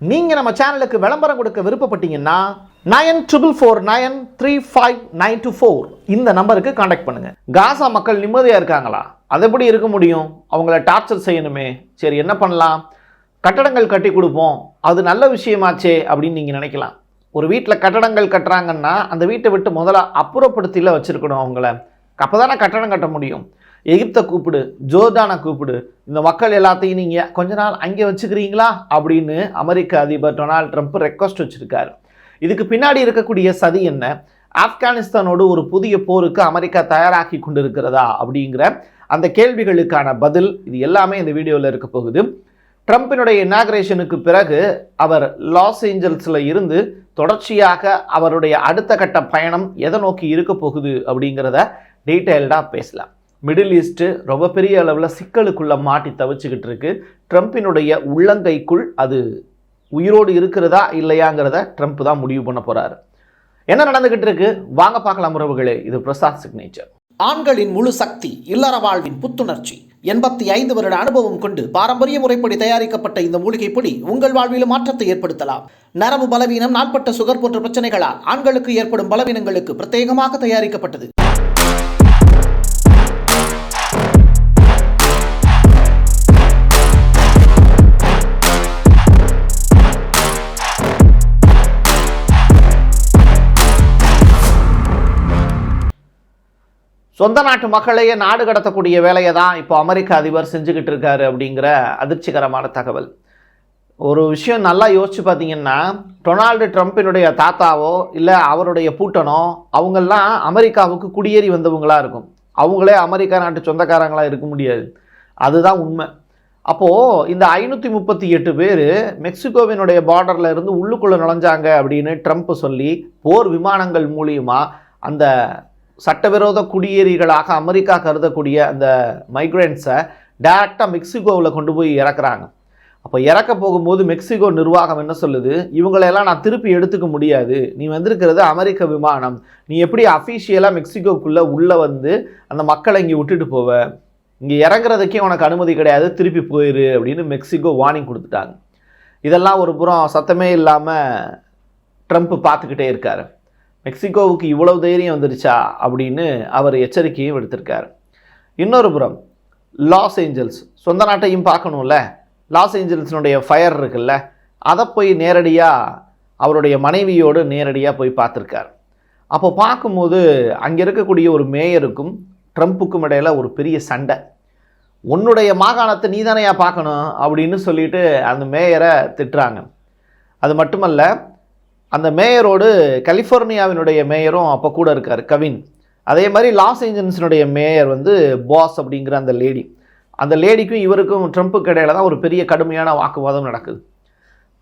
நீங்கள் நம்ம சேனலுக்கு விளம்பரம் கொடுக்க விருப்பப்பட்டீங்கன்னா nine triple four nine three five nine two four இந்த நம்பருக்கு காண்டாக்ட் பண்ணுங்கள் காசா மக்கள் நிம்மதியாக இருக்காங்களா? அது எப்படி இருக்க முடியும்? அவங்கள டார்ச்சர் செய்யணுமே. சரி என்ன பண்ணலாம்? கட்டடங்கள் கட்டி கொடுப்போம். அது நல்ல விஷயமாச்சே அப்படின்னு நீங்கள் நினைக்கலாம். ஒரு வீட்டில் கட்டடங்கள் கட்டுறாங்கன்னா அந்த வீட்டை விட்டு முதல்ல அப்புறப்படுத்தியில் வச்சுருக்கணும் அவங்கள. அப்போ தானே கட்டடம் கட்ட முடியும். எகிப்தை கூப்பிடு ஜோர்டானை கூப்பிடு இந்த மக்கள் எல்லாத்தையும் நீங்கள் கொஞ்ச நாள் அங்கே வச்சுக்கிறீங்களா? அப்படின்னு அமெரிக்க அதிபர் டொனால்ட் ட்ரம்ப் ரெக்வஸ்ட் வச்சுருக்காரு. இதுக்கு பின்னாடி இருக்கக்கூடிய சதி என்ன? ஆப்கானிஸ்தானோடு ஒரு புதிய போருக்கு அமெரிக்கா தயாராகி கொண்டிருக்கிறதா? அப்படிங்கிற அந்த கேள்விகளுக்கான பதில் இது எல்லாமே இந்த வீடியோவில் இருக்க போகுது. ட்ரம்பினுடைய இனாக்ரேஷனுக்கு பிறகு அவர் லாஸ் ஏஞ்சல்ஸில் இருந்து தொடர்ச்சியாக அவருடைய அடுத்த கட்ட பயணம் எதை நோக்கி இருக்க போகுது அப்படிங்கிறத டீட்டெயில்டாக பேசலாம். மிடில் ஈஸ்ட்டு ரொம்ப பெரிய அளவில் சிக்கலுக்குள்ளே மாட்டி தவிச்சுக்கிட்டு இருக்கு. ட்ரம்ப்பினுடைய உள்ளங்கைக்குள் அது உயிரோடு இருக்கிறதா இல்லையாங்கிறத ட்ரம்ப் தான் முடிவு பண்ண போகிறாரு என்ன நடந்துக்கிட்டு இருக்கு? வாங்க பார்க்கலாம் உறவுகளே இது பிரசாத் சிக்னேச்சர். ஆண்களின் முழு சக்தி இல்லற வாழ்வின் புத்துணர்ச்சி. எண்பத்தி ஐந்து வருட அனுபவம் கொண்டு பாரம்பரிய முறைப்படி தயாரிக்கப்பட்ட இந்த மூலிகை பொடி உங்கள் வாழ்விலும் மாற்றத்தை ஏற்படுத்தலாம். நரம்பு பலவீனம் நாட்பட்ட சுகர் போன்ற பிரச்சனைகளால் ஆண்களுக்கு ஏற்படும் பலவீனங்களுக்கு பிரத்யேகமாக தயாரிக்கப்பட்டது. சொந்த நாட்டு மக்களையே நாடு கடத்தக்கூடிய வேலையை தான் இப்போ அமெரிக்க அதிபர் செஞ்சுக்கிட்டு இருக்காரு அப்படிங்கிற அதிர்ச்சிகரமான தகவல். ஒரு விஷயம் நல்லா யோசிச்சு பார்த்தீங்கன்னா டொனால்டு ட்ரம்ப்பினுடைய தாத்தாவோ இல்லை அவருடைய பூட்டனோ அவங்கெல்லாம் அமெரிக்காவுக்கு குடியேறி வந்தவங்களாக இருக்கும். அவங்களே அமெரிக்கா நாட்டு சொந்தக்காரங்களாக இருக்க முடியாது. அதுதான் உண்மை. அப்போது இந்த ஐநூற்றி முப்பத்தி எட்டு பேர் மெக்சிகோவினுடைய பார்டரில் இருந்து உள்ளுக்குள்ளே நுழைஞ்சாங்க அப்படின்னு ட்ரம்ப் சொல்லி போர் விமானங்கள் மூலியமாக அந்த சட்டவிரோத குடியேறிகளாக அமெரிக்கா கருதக்கூடிய அந்த மைக்ரேண்ட்ஸை டேரெக்டாக மெக்சிகோவில் கொண்டு போய் இறக்குறாங்க. அப்போ இறக்க போகும்போது மெக்சிகோ நிர்வாகம் என்ன சொல்லுது? இவங்களையெல்லாம் நான் திருப்பி எடுத்துக்க முடியாது. நீ வந்திருக்கிறது அமெரிக்க விமானம். நீ எப்படி அஃபீஷியலாக மெக்சிகோக்குள்ளே உள்ளே வந்து அந்த மக்களை இங்கே விட்டுட்டு போவ? இங்கே இறங்குறதுக்கே உனக்கு அனுமதி கிடையாது. திருப்பி போயிரு அப்படின்னு மெக்சிகோ வார்னிங் கொடுத்துட்டாங்க. இதெல்லாம் ஒரு புறம் சத்தமே இல்லாமல் ட்ரம்ப் பார்த்துக்கிட்டே இருக்காரு. மெக்சிகோவுக்கு இவ்வளவு தைரியம் வந்துருச்சா? அப்படின்னு அவர் எச்சரிக்கையும் விடுத்திருக்கார். இன்னொரு புறம் லாஸ் ஏஞ்சல்ஸ் சொந்த நாட்டையும் பார்க்கணும்ல. லாஸ் ஏஞ்சல்ஸினுடைய ஃபயர் இருக்குல்ல. அதை போய் நேரடியாக அவருடைய மனைவியோடு நேரடியாக போய் பார்த்துருக்கார். அப்போ பார்க்கும்போது அங்கே இருக்கக்கூடிய ஒரு மேயருக்கும் ட்ரம்ப்புக்கும் இடையில ஒரு பெரிய சண்டை. உன்னுடைய மாகாணத்தை நீ தானையா பார்க்கணும்? அப்படின்னு சொல்லிட்டு அந்த மேயரை திட்டுறாங்க. அது மட்டுமல்ல அந்த மேயரோடு கலிஃபோர்னியாவினுடைய மேயரும் அப்போ கூட இருக்கார் கவின். அதே மாதிரி லாஸ் ஏஞ்சல்ஸினுடைய மேயர் வந்து பாஸ் அப்படிங்கிற அந்த லேடி. அந்த லேடிக்கும் இவருக்கும் ட்ரம்ப்புக்கு இடையில தான் ஒரு பெரிய கடுமையான வாக்குவாதம் நடக்குது.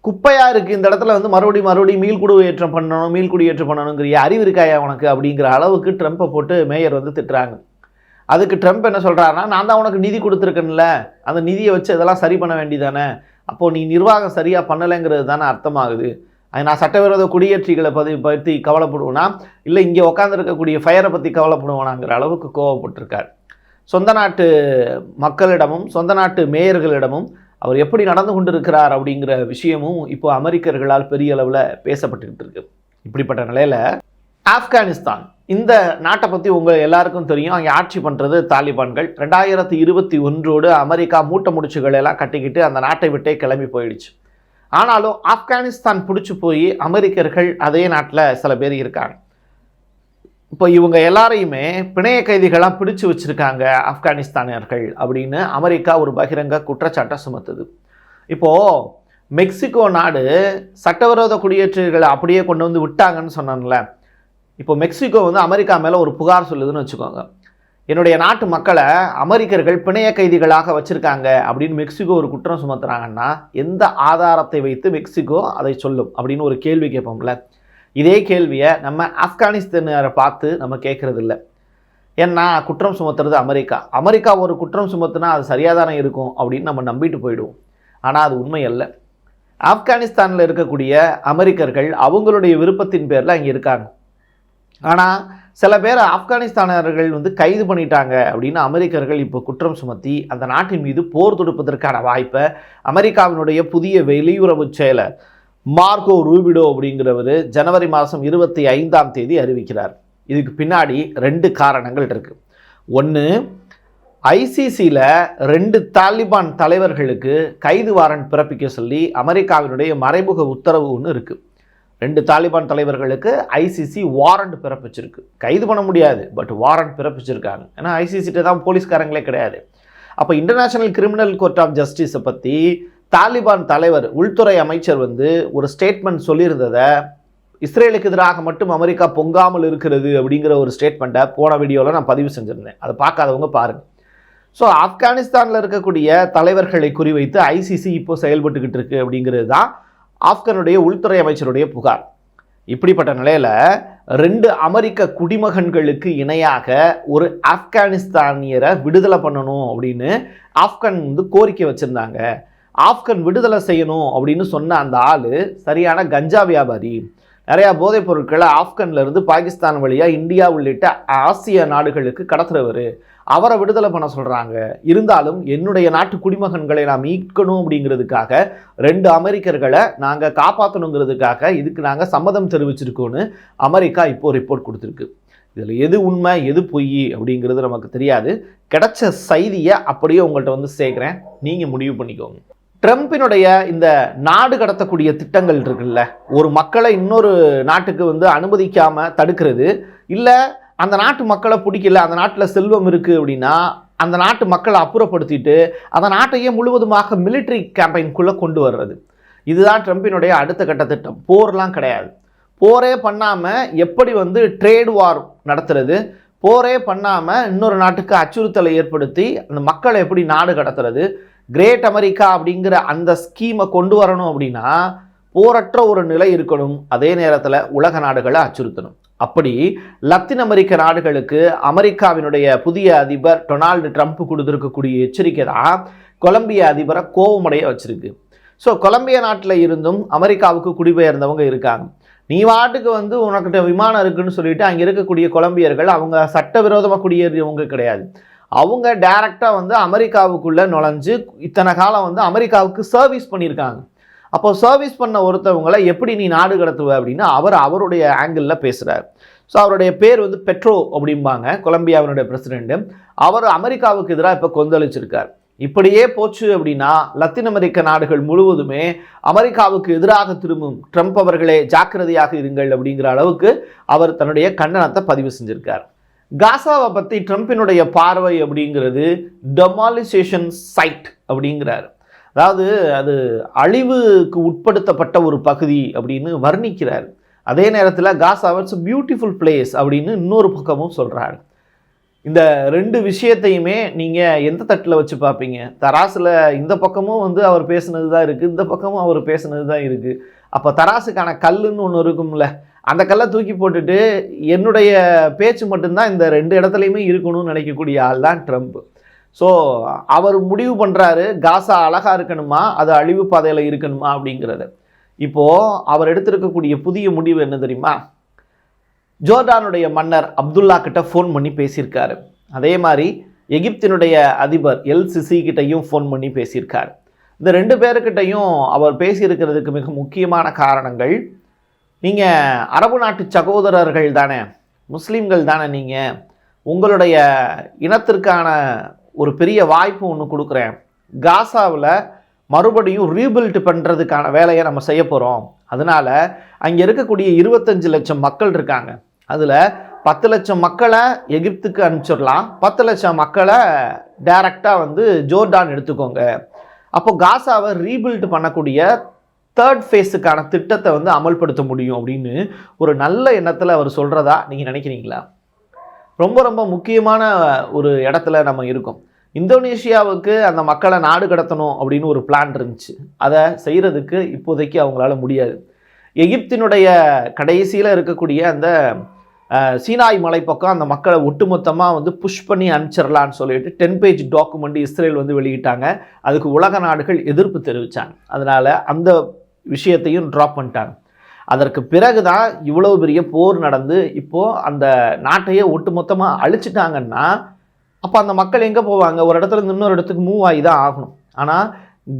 குப்பையாக இருக்குது இந்த இடத்துல வந்து மறுபடியும் மறுபடியும் மீள்குடு ஏற்றம் பண்ணணும் மீள்குடி ஏற்றம் பண்ணணுங்கிற அறிவு இருக்காயா உனக்கு அப்படிங்கிற அளவுக்கு ட்ரம்ப்பை போட்டு மேயர் வந்து திட்டுறாங்க. அதுக்கு ட்ரம்ப் என்ன சொல்கிறாருன்னா நான் தான் உனக்கு நிதி கொடுத்துருக்கேன்ல அந்த நிதியை வச்சு இதெல்லாம் சரி பண்ண வேண்டியதானே அப்போது நீ நிர்வாகம் சரியாக பண்ணலைங்கிறது தானே அர்த்தமாகுது. அது நான் சட்டவிரோத குடியேற்றிகளை பதி பற்றி கவலைப்படுவேனா? இல்லை இங்கே உட்காந்துருக்கக்கூடிய ஃபயரை பற்றி கவலைப்படுவேனாங்கிற அளவுக்கு கோவப்பட்டிருக்கார். சொந்த நாட்டு மக்களிடமும் சொந்த நாட்டு மேயர்களிடமும் அவர் எப்படி நடந்து கொண்டிருக்கிறார் அப்படிங்கிற விஷயமும் இப்போ அமெரிக்கர்களால் பெரிய அளவில் பேசப்பட்டுக்கிட்டு இருக்கு. இப்படிப்பட்ட நிலையில் ஆப்கானிஸ்தான் இந்த நாட்டை பற்றி உங்கள் எல்லாருக்கும் தெரியும். அங்கே ஆட்சி பண்ணுறது தாலிபான்கள். ரெண்டாயிரத்தி இருபத்தி ஒன்றோடு அமெரிக்கா மூட்டை முடிச்சுகள் எல்லாம் கட்டிக்கிட்டு அந்த நாட்டை விட்டே கிளம்பி போயிடுச்சு. ஆனாலும் ஆப்கானிஸ்தான் பிடிச்சி போய் அமெரிக்கர்கள் அதே நாட்டில் சில பேர் இருக்காங்க. இப்போ இவங்க எல்லாரையுமே பிணைய கைதிகளாக பிடிச்சு வச்சுருக்காங்க ஆப்கானிஸ்தானியர்கள் அப்படின்னு அமெரிக்கா ஒரு பகிரங்க குற்றச்சாட்டை சுமத்துது. இப்போது மெக்சிகோ நாடு சட்டவிரோத குடியேற்றங்களை அப்படியே கொண்டு வந்து விட்டாங்கன்னு சொன்னான்ல. இப்போ மெக்சிகோ வந்து அமெரிக்கா மேலே ஒரு புகார் சொல்லுதுன்னு வச்சுக்கோங்க. என்னுடைய நாட்டு மக்களை அமெரிக்கர்கள் பிணைய கைதிகளாக வச்சுருக்காங்க அப்படின்னு மெக்சிகோ ஒரு குற்றம் சுமத்துறாங்கன்னா எந்த ஆதாரத்தை வைத்து மெக்சிகோ அதை சொல்லும் அப்படின்னு ஒரு கேள்வி கேட்போம்ல? இதே கேள்வியை நம்ம ஆப்கானிஸ்தானரை பார்த்து நம்ம கேட்குறது இல்லை ஏன்னா குற்றம் சுமத்துறது அமெரிக்கா. அமெரிக்கா ஒரு குற்றம் சுமத்துனா அது சரியாக தானே இருக்கும் அப்படின்னு நம்ம நம்பிட்டு போயிடுவோம். ஆனால் அது உண்மை அல்ல ஆப்கானிஸ்தானில் இருக்கக்கூடிய அமெரிக்கர்கள் அவங்களுடைய விருப்பத்தின் பேரில் அங்கே இருக்காங்க. ஆனால் சில பேர் ஆப்கானிஸ்தானர்கள் வந்து கைது பண்ணிட்டாங்க அப்படின்னு அமெரிக்கர்கள் இப்போ குற்றம் சுமத்தி அந்த நாட்டின் மீது போர் தொடுப்பதற்கான வாய்ப்பை அமெரிக்காவினுடைய புதிய வெளியுறவு செயலர் மார்கோ ரூபிடோ அப்படிங்கிறவர் ஜனவரி மாதம் இருபத்தி ஐந்தாம் தேதி அறிவிக்கிறார். இதுக்கு பின்னாடி ரெண்டு காரணங்கள் இருக்குது ஒன்று ஐசிசியில் ரெண்டு தாலிபான் தலைவர்களுக்கு கைது வாரண்ட் பிறப்பிக்க சொல்லி அமெரிக்காவினுடைய மறைமுக உத்தரவு ஒன்று இருக்குது ரெண்டு தாலிபான் தலைவர்களுக்கு ஐசிசி வாரண்ட் பிறப்பிச்சிருக்கு. கைது பண்ண முடியாது பட் வாரண்ட் பிறப்பிச்சிருக்காங்க. ஏன்னா ஐசிசிட்ட தான் போலீஸ்காரங்களே கிடையாது. அப்போ இன்டர்நேஷனல் கிரிமினல் கோர்ட் ஆஃப் ஜஸ்டிஸை பற்றி தாலிபான் தலைவர் உள்துறை அமைச்சர் வந்து ஒரு ஸ்டேட்மெண்ட் சொல்லியிருந்ததை இஸ்ரேலுக்கு எதிராக மட்டும் அமெரிக்கா பொங்காமல் இருக்கிறது அப்படிங்கிற ஒரு ஸ்டேட்மெண்ட்டை போன வீடியோவில் நான் பதிவு செஞ்சுருந்தேன். அதை பார்க்காதவங்க பாருங்கள் ஸோ ஆப்கானிஸ்தானில் இருக்கக்கூடிய தலைவர்களை குறிவைத்து ஐசிசி இப்போ செயல்பட்டுக்கிட்டு இருக்கு அப்படிங்கிறது தான் ஆப்கானுடைய உள்துறை அமைச்சருடைய புகார். இப்படிப்பட்ட நிலையில் ரெண்டு அமெரிக்க குடிமகன்களுக்கு இணையாக ஒரு ஆப்கானிஸ்தானியரை விடுதலை பண்ணணும் அப்படின்னு ஆப்கான் வந்து கோரிக்கை வச்சுருந்தாங்க. ஆப்கன் விடுதலை செய்யணும் அப்படின்னு சொன்ன அந்த ஆள் சரியான கஞ்சா வியாபாரி. நிறையா போதைப் பொருட்களை ஆப்கன்லேருந்து பாகிஸ்தான் வழியாக இந்தியா உள்ளிட்ட ஆசிய நாடுகளுக்கு கடத்துறவர். அவரை விடுதலை பண்ண சொல்கிறாங்க இருந்தாலும் என்னுடைய நாட்டு குடிமகன்களை நான் மீட்கணும் அப்படிங்கிறதுக்காக ரெண்டு அமெரிக்கர்களை நாங்கள் காப்பாற்றணுங்கிறதுக்காக இதுக்கு நாங்கள் சம்மதம் தெரிவிச்சிருக்கோன்னு அமெரிக்கா இப்போ ரிப்போர்ட் கொடுத்துருக்கு. இதில் எது உண்மை எது பொய் அப்படிங்கிறது நமக்கு தெரியாது. கிடைச்ச செய்தியை அப்படியே உங்கள்கிட்ட வந்து சேர்க்குறேன். நீங்கள் முடிவு பண்ணிக்கோங்க. ட்ரம்ப்பினுடைய இந்த நாடு கடத்தக்கூடிய திட்டங்கள் இருக்குல்ல ஒரு மக்களை இன்னொரு நாட்டுக்கு வந்து அனுமதிக்காமல் தடுக்கிறது இல்லை அந்த நாட்டு மக்களை பிடிக்கல அந்த நாட்டில் செல்வம் இருக்குது அப்படின்னா அந்த நாட்டு மக்களை அப்புறப்படுத்திட்டு அந்த நாட்டையே முழுவதுமாக மிலிட்ரி கேம்பெயின்குள்ளே கொண்டு வர்றது. இதுதான் ட்ரம்பினுடைய அடுத்த கட்ட திட்டம். போர்லாம் கிடையாது. போரே பண்ணாமல் எப்படி வந்து ட்ரேட் வார் நடத்துறது? போரே பண்ணாமல் இன்னொரு நாட்டுக்கு அச்சுறுத்தலை ஏற்படுத்தி அந்த மக்களை எப்படி நாடு கடத்துறது? கிரேட் அமெரிக்கா அப்படிங்கிற அந்த ஸ்கீமை கொண்டு வரணும் அப்படின்னா போரற்ற ஒரு நிலை இருக்கணும். அதே நேரத்தில் உலக நாடுகளை அச்சுறுத்தணும். அப்படி லத்தீன் அமெரிக்க நாடுகளுக்கு அமெரிக்காவினுடைய புதிய அதிபர் டொனால்டு ட்ரம்ப் கொடுத்துருக்கக்கூடிய எச்சரிக்கை தான் கொலம்பிய அதிபரை கோபமடைய வச்சிருக்கு. ஸோ கொலம்பிய நாட்டில் இருந்தும் அமெரிக்காவுக்கு குடிபெயர்ந்தவங்க இருக்காங்க. நீ வாட்டுக்கு வந்து உனக்கிட்ட விமானம் இருக்குன்னு சொல்லிட்டு அங்கே இருக்கக்கூடிய கொலம்பியர்கள் அவங்க சட்டவிரோதமாக குடியேறியவங்க கிடையாது. அவங்க டைரெக்டாக வந்து அமெரிக்காவுக்குள்ளே நுழைஞ்சு இத்தனை காலம் வந்து அமெரிக்காவுக்கு சர்வீஸ் பண்ணியிருக்காங்க. அப்போ சர்வீஸ் பண்ண ஒருத்தவங்களை எப்படி நீ நாடு கடத்துவ அப்படின்னா அவர் அவருடைய ஆங்கிளில் பேசுகிறார் ஸோ அவருடைய பேர் வந்து பெட்ரோ அப்படிம்பாங்க கொலம்பியாவினுடைய பிரசிடெண்ட்டு அவர் அமெரிக்காவுக்கு எதிராக இப்போ கொந்தளிச்சிருக்கார். இப்படியே போச்சு அப்படின்னா லத்தீன் அமெரிக்க நாடுகள் முழுவதுமே அமெரிக்காவுக்கு எதிராக திரும்பும் ட்ரம்ப் அவர்களே ஜாக்கிரதையாக இருங்கள் அப்படிங்கிற அளவுக்கு அவர் தன்னுடைய கண்டனத்தை பதிவு செஞ்சிருக்கார். காசாவை பற்றி ட்ரம்ப்பினுடைய பார்வை அப்படிங்கிறது டெமாலிசேஷன் சைட் அப்படிங்கிறார். அதாவது அது அழிவுக்கு உட்படுத்தப்பட்ட ஒரு பகுதி அப்படின்னு வர்ணிக்கிறார். அதே நேரத்தில் காசாவை இட்ஸ் பியூட்டிஃபுல் பிளேஸ் அப்படின்னு இன்னொரு பக்கமும் சொல்கிறாரு இந்த ரெண்டு விஷயத்தையுமே நீங்கள் எந்த தட்டில் வச்சு பார்ப்பீங்க? தராசில் இந்த பக்கமும் வந்து அவர் பேசுனது தான் இருக்குது இந்த பக்கமும் அவர் பேசுனது தான் இருக்குது அப்போ தராசுக்கான கல்லுன்னு ஒன்று இருக்கும்ல அந்த கல்லை தூக்கி போட்டுட்டு என்னுடைய பேச்சு மட்டும்தான் இந்த ரெண்டு இடத்துலையுமே இருக்கணும்னு நினைக்கக்கூடிய ஆள் தான் ட்ரம்ப் ஸோ அவர் முடிவு பண்ணுறாரு காசா அழகாக இருக்கணுமா? அது அழிவு பாதையில் இருக்கணுமா அப்படிங்கிறத. இப்போது அவர் எடுத்திருக்கக்கூடிய புதிய முடிவு என்ன தெரியுமா? ஜோர்டானுடைய மன்னர் அப்துல்லா கிட்ட ஃபோன் பண்ணி பேசியிருக்காரு. அதே மாதிரி எகிப்தினுடைய அதிபர் எல் சிசி கிட்டையும் ஃபோன் பண்ணி பேசியிருக்காரு. இந்த ரெண்டு பேருக்கிட்டையும் அவர் பேசியிருக்கிறதுக்கு மிக முக்கியமான காரணங்கள் நீங்கள் அரபு நாட்டு சகோதரர்கள் தானே முஸ்லீம்கள் தானே நீங்கள் உங்களுடைய இனத்திற்கான ஒரு பெரிய வாய்ப்பு ஒன்று கொடுக்குறேன். காசாவில் மறுபடியும் ரீபில்ட் பண்ணுறதுக்கான வேலையை நம்ம செய்ய போகிறோம் அதனால் அங்கே இருக்கக்கூடிய இருபத்தஞ்சு லட்சம் மக்கள் இருக்காங்க. அதில் பத்து லட்சம் மக்களை எகிப்துக்கு அனுப்பிச்சிடலாம். பத்து லட்சம் மக்களை டைரக்டாக வந்து ஜோர்டான் எடுத்துக்கோங்க. அப்போ காசாவை ரீபில்ட் பண்ணக்கூடிய தேர்ட் ஃபேஸுக்கான திட்டத்தை வந்து அமல்படுத்த முடியும் அப்படின்னு ஒரு நல்ல எண்ணத்தில் அவர் சொல்கிறதா நீங்கள் நினைக்கிறீங்களா? ரொம்ப ரொம்ப முக்கியமான ஒரு இடத்துல நம்ம இருக்கோம். இந்தோனேஷியாவுக்கு அந்த மக்களை நாடு கடத்தணும் அப்படின்னு ஒரு பிளான் இருந்துச்சு. அதை செய்கிறதுக்கு இப்போதைக்கு அவங்களால முடியாது. எகிப்தினுடைய கடைசியில் இருக்கக்கூடிய அந்த சீனாய் மலை பக்கம் அந்த மக்களை ஒட்டுமொத்தமாக வந்து புஷ் பண்ணி அனுப்பிச்சிடலான்னு சொல்லிட்டு டென் பேஜ் டாக்குமெண்ட் இஸ்ரேல் வந்து வெளியிட்டாங்க. அதுக்கு உலக நாடுகள் எதிர்ப்பு தெரிவித்தாங்க அதனால் அந்த விஷயத்தையும் ட்ராப் பண்ணிட்டாங்க. அதற்கு பிறகு தான் இவ்வளவு பெரிய போர் நடந்து இப்போது அந்த நாட்டையே ஒட்டுமொத்தமாக அழிச்சிட்டாங்கன்னா அப்போ அந்த மக்கள் எங்கே போவாங்க? ஒரு இடத்துல இருந்து இன்னொரு இடத்துக்கு மூவ் ஆகி தான் ஆகணும். ஆனால்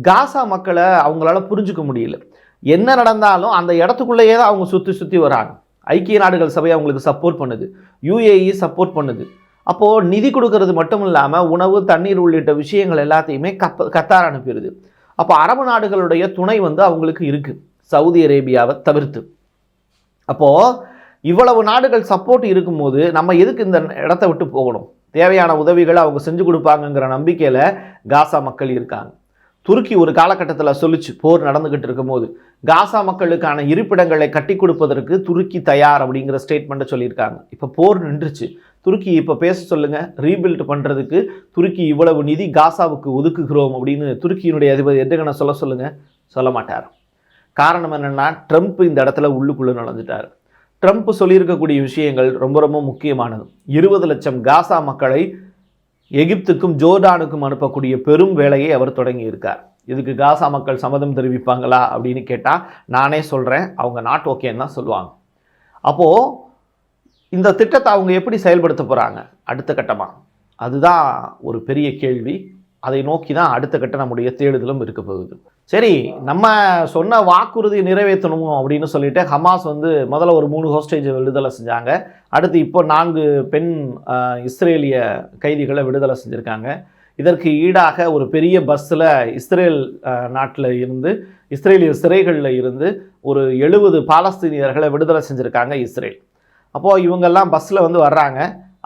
காசா மக்களை அவங்களால புரிஞ்சுக்க முடியல. என்ன நடந்தாலும் அந்த இடத்துக்குள்ளேயே தான் அவங்க சுற்றி சுற்றி வராங்க. ஐக்கிய நாடுகள் சபை அவங்களுக்கு சப்போர்ட் பண்ணுது. யுஏஇ சப்போர்ட் பண்ணுது. அப்போது நிதி கொடுக்கறது மட்டும் இல்லாமல் உணவு தண்ணீர் உள்ளிட்ட விஷயங்கள் எல்லாத்தையுமே கப்ப கத்தார் அனுப்பிடுது. அப்போ அரபு நாடுகளுடைய துணை வந்து அவங்களுக்கு இருக்குது சவுதி அரேபியாவை தவிர்த்து. அப்போது இவ்வளவு நாடுகள் சப்போர்ட் இருக்கும்போது நம்ம எதுக்கு இந்த இடத்த விட்டு போகணும்? தேவையான உதவிகளை அவங்க செஞ்சு கொடுப்பாங்கங்கிற நம்பிக்கையில் காசா மக்கள் இருக்காங்க. துருக்கி ஒரு காலகட்டத்தில் சொல்லிச்சு போர் நடந்துக்கிட்டு இருக்கும்போது. காசா மக்களுக்கான இருப்பிடங்களை கட்டி கொடுப்பதற்கு துருக்கி தயார் அப்படிங்கிற ஸ்டேட்மெண்ட்டை சொல்லியிருக்காங்க. இப்போ போர் நின்றுச்சு. துருக்கி இப்போ பேச சொல்லுங்கள் ரீபில்ட் பண்ணுறதுக்கு துருக்கி இவ்வளவு நிதி காசாவுக்கு ஒதுக்குகிறோம் அப்படின்னு துருக்கியினுடைய அதிபதி எட்டுகனை சொல்ல சொல்லுங்கள் சொல்ல மாட்டார். காரணம் என்னென்னா ட்ரம்ப் இந்த இடத்துல உள்ளுக்குள்ளே நுழைஞ்சிட்டார். ட்ரம்ப் சொல்லியிருக்கக்கூடிய விஷயங்கள் ரொம்ப ரொம்ப முக்கியமானது. இருபது லட்சம் காசா மக்களை எகிப்துக்கும் ஜோர்டானுக்கும் அனுப்பக்கூடிய பெரும் வேலையை அவர் தொடங்கி இருக்கார் இதுக்கு காசா மக்கள் சம்மதம் தெரிவிப்பாங்களா அப்படின்னு கேட்டால் நானே சொல்கிறேன் அவங்க நாட் ஓகேன்னு தான் சொல்லுவாங்க. அப்போது இந்த திட்டத்தை அவங்க எப்படி செயல்படுத்த போகிறாங்க அடுத்த கட்டமாக அதுதான் ஒரு பெரிய கேள்வி. அதை நோக்கி தான் அடுத்த கட்ட நம்முடைய தேடுதலும் இருக்க போகுது. சரி நம்ம சொன்ன வாக்குறுதி நிறைவேற்றணும் அப்படின்னு சொல்லிட்டு ஹமாஸ் வந்து முதல்ல ஒரு மூணு ஹோஸ்டேஜ் விடுதலை செஞ்சாங்க. அடுத்து இப்போ நான்கு பெண் இஸ்ரேலிய கைதிகளை விடுதலை செஞ்சுருக்காங்க. இதற்கு ஈடாக ஒரு பெரிய பஸ்ஸில் இஸ்ரேல் நாட்டில் இருந்து இஸ்ரேலிய சிறைகளில் இருந்து ஒரு எழுபது பாலஸ்தீனியர்களை விடுதலை செஞ்சுருக்காங்க இஸ்ரேல். அப்போது இவங்கெல்லாம் பஸ்ஸில் வந்து வர்றாங்க.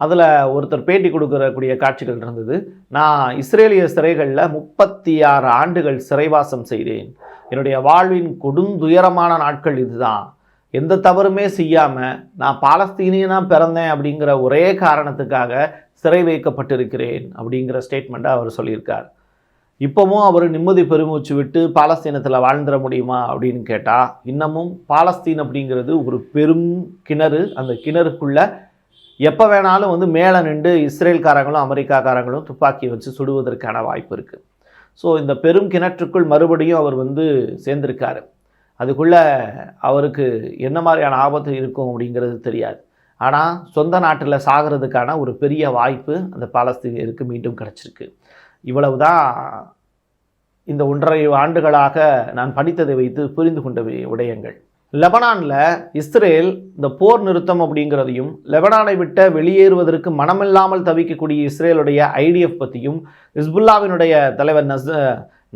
அதில் ஒருத்தர் பேட்டி கொடுக்கறக்கூடிய காட்சிகள் இருந்தது நான் இஸ்ரேலிய சிறைகளில் முப்பத்தி ஆறு ஆண்டுகள் சிறைவாசம் செய்தேன். என்னுடைய வாழ்வின் கொடுந்துயரமான நாட்கள் இதுதான். எந்த தவறுமே செய்யாமல் நான் பாலஸ்தீனியனாக பிறந்தேன் அப்படிங்கிற ஒரே காரணத்துக்காக சிறை வைக்கப்பட்டிருக்கிறேன் அப்படிங்கிற ஸ்டேட்மெண்ட்டை அவர் சொல்லியிருக்கார். இப்போவும் அவர் நிம்மதி பெருமூச்சு விட்டு பாலஸ்தீனத்தில் வாழ்ந்துட முடியுமா அப்படின்னு கேட்டால் இன்னமும் பாலஸ்தீன் அப்படிங்கிறது ஒரு பெரும் கிணறு. அந்த கிணறுக்குள்ளே எப்போ வேணாலும் வந்து மேலே நின்று இஸ்ரேல்காரங்களும் அமெரிக்காக்காரங்களும் துப்பாக்கி வச்சு சுடுவதற்கான வாய்ப்பு இருக்குது ஸோ இந்த பெரும் கிணற்றுக்குள் மறுபடியும் அவர் வந்து சேர்ந்திருக்காரு. அதுக்குள்ளே அவருக்கு என்ன மாதிரியான ஆபத்து இருக்கும் அப்படிங்கிறது தெரியாது. ஆனால் சொந்த நாட்டில் சாகிறதுக்கான ஒரு பெரிய வாய்ப்பு அந்த பாலஸ்தீனியருக்கு மீண்டும் கிடச்சிருக்கு. இவ்வளவு தான் இந்த ஒன்றரை ஆண்டுகளாக நான் படித்ததை வைத்து புரிந்து கொண்ட விடயங்கள். லெபனானில் இஸ்ரேல் இந்த போர் நிறுத்தம் அப்படிங்கிறதையும் லெபனானை விட்ட வெளியேறுவதற்கு மனமில்லாமல் தவிக்கக்கூடிய இஸ்ரேலுடைய ஐடிஎஃப் பற்றியும் ஹிஸ்புல்லாவினுடைய தலைவர் நஸ்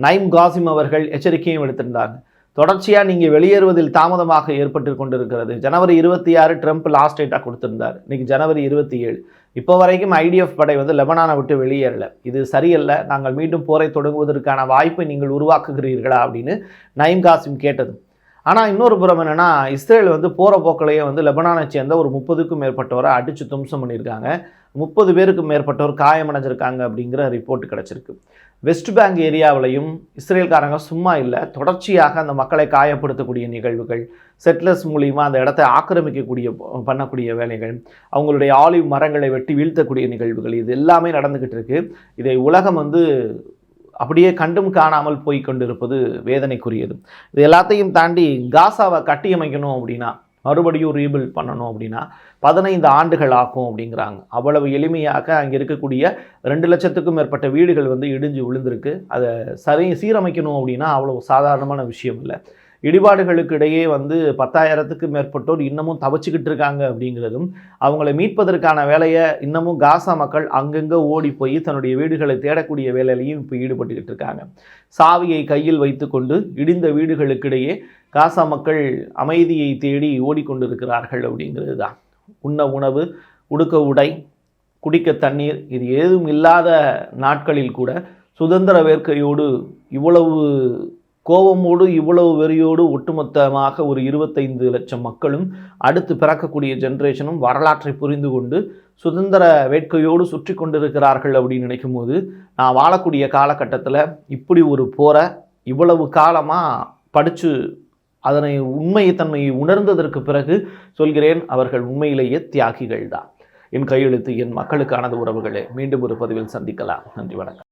நைம் காசிம் அவர்கள் எச்சரிக்கையும் எடுத்திருந்தாங்க தொடர்ச்சியாக நீங்கள் வெளியேறுவதில் தாமதமாக ஏற்பட்டு கொண்டிருக்கிறது. ஜனவரி இருபத்தி ஆறு ட்ரம்ப் லாஸ்ட் டேட்டாக கொடுத்துருந்தார். இன்றைக்கி ஜனவரி இருபத்தி ஏழு. இப்போ வரைக்கும் ஐடிஎஃப் படை வந்து லெபனானை விட்டு வெளியேறல. இது சரியல்ல. நாங்கள் மீண்டும் போரை தொடங்குவதற்கான வாய்ப்பை நீங்கள் உருவாக்குகிறீர்களா அப்படின்னு நயிம் காசிம் கேட்டது ஆனால் இன்னொரு புறம் என்னென்னா இஸ்ரேல் வந்து போகிற போக்கிலேயே வந்து லெபனானை சேர்ந்த ஒரு முப்பதுக்கும் மேற்பட்டவரை அடித்து தும்சம் பண்ணியிருக்காங்க. முப்பது பேருக்கும் மேற்பட்டவர் காயமடைஞ்சிருக்காங்க அப்படிங்கிற ரிப்போர்ட் கிடச்சிருக்கு. வெஸ்ட் பேங்க் ஏரியாவிலையும் இஸ்ரேல்காரங்க சும்மா இல்லை தொடர்ச்சியாக அந்த மக்களை காயப்படுத்தக்கூடிய நிகழ்வுகள் செட்லர்ஸ் மூலிமா அந்த இடத்தை ஆக்கிரமிக்கக்கூடிய பண்ணக்கூடிய வேலைகள் அவங்களுடைய ஆலிவ் மரங்களை வெட்டி வீழ்த்தக்கூடிய நிகழ்வுகள் இது எல்லாமே நடந்துக்கிட்டு இருக்குது இதை உலகம் வந்து அப்படியே கண்டும் காணாமல் போய் கொண்டிருப்பது வேதனைக்குரியது. இது எல்லாத்தையும் தாண்டி காசாவை கட்டியமைக்கணும் அப்படின்னா மறுபடியும் ரீபில்ட் பண்ணணும் அப்படின்னா பதினைந்து ஆண்டுகள் ஆகும் அப்படிங்கிறாங்க. அவ்வளவு எளிமையாக அங்கே இருக்கக்கூடிய ரெண்டு லட்சத்துக்கும் மேற்பட்ட வீடுகள் வந்து இடிஞ்சு விழுந்திருக்கு. அதை சரி சீரமைக்கணும் அப்படின்னா அவ்வளவு சாதாரணமான விஷயம் இல்லை. இடிபாடுகளுக்கு இடையே வந்து பத்தாயிரத்துக்கு மேற்பட்டோர் இன்னமும் தவச்சிக்கிட்டு இருக்காங்க அப்படிங்கிறதும் அவங்களை மீட்பதற்கான வேலையை இன்னமும் காசா மக்கள் அங்கங்கே ஓடி போய் தன்னுடைய வீடுகளை தேடக்கூடிய வேலையிலையும் இப்போ ஈடுபட்டுக்கிட்டு இருக்காங்க. சாவியை கையில் வைத்துக்கொண்டு இடிந்த வீடுகளுக்கிடையே காசா மக்கள் அமைதியை தேடி ஓடிக்கொண்டிருக்கிறார்கள் அப்படிங்கிறது தான் உண்ண உணவு உடுக்க உடை குடிக்க தண்ணீர் இது ஏதும் இல்லாத நாட்களில் கூட சுதந்திர வேர்க்கையோடு இவ்வளவு கோபமோடு இவ்வளவு வெறியோடு ஒட்டுமொத்தமாக ஒரு இருபத்தைந்து லட்சம் மக்களும் அடுத்து பிறக்கக்கூடிய ஜென்ரேஷனும் வரலாற்றை புரிந்து கொண்டு சுதந்திர வேட்கையோடு சுற்றி கொண்டிருக்கிறார்கள் அப்படின்னு நினைக்கும் போது நான் வாழக்கூடிய காலகட்டத்தில் இப்படி ஒரு போரை இவ்வளவு காலமாக படித்து அதனை உண்மைத்தன்மையை உணர்ந்ததற்கு பிறகு சொல்கிறேன் அவர்கள் உண்மையிலேயே தியாகிகள் தான் என் கையெழுத்து என் மக்களுக்கானது உறவுகளே. மீண்டும் ஒரு பதிவில் சந்திக்கலாம். நன்றி வணக்கம்.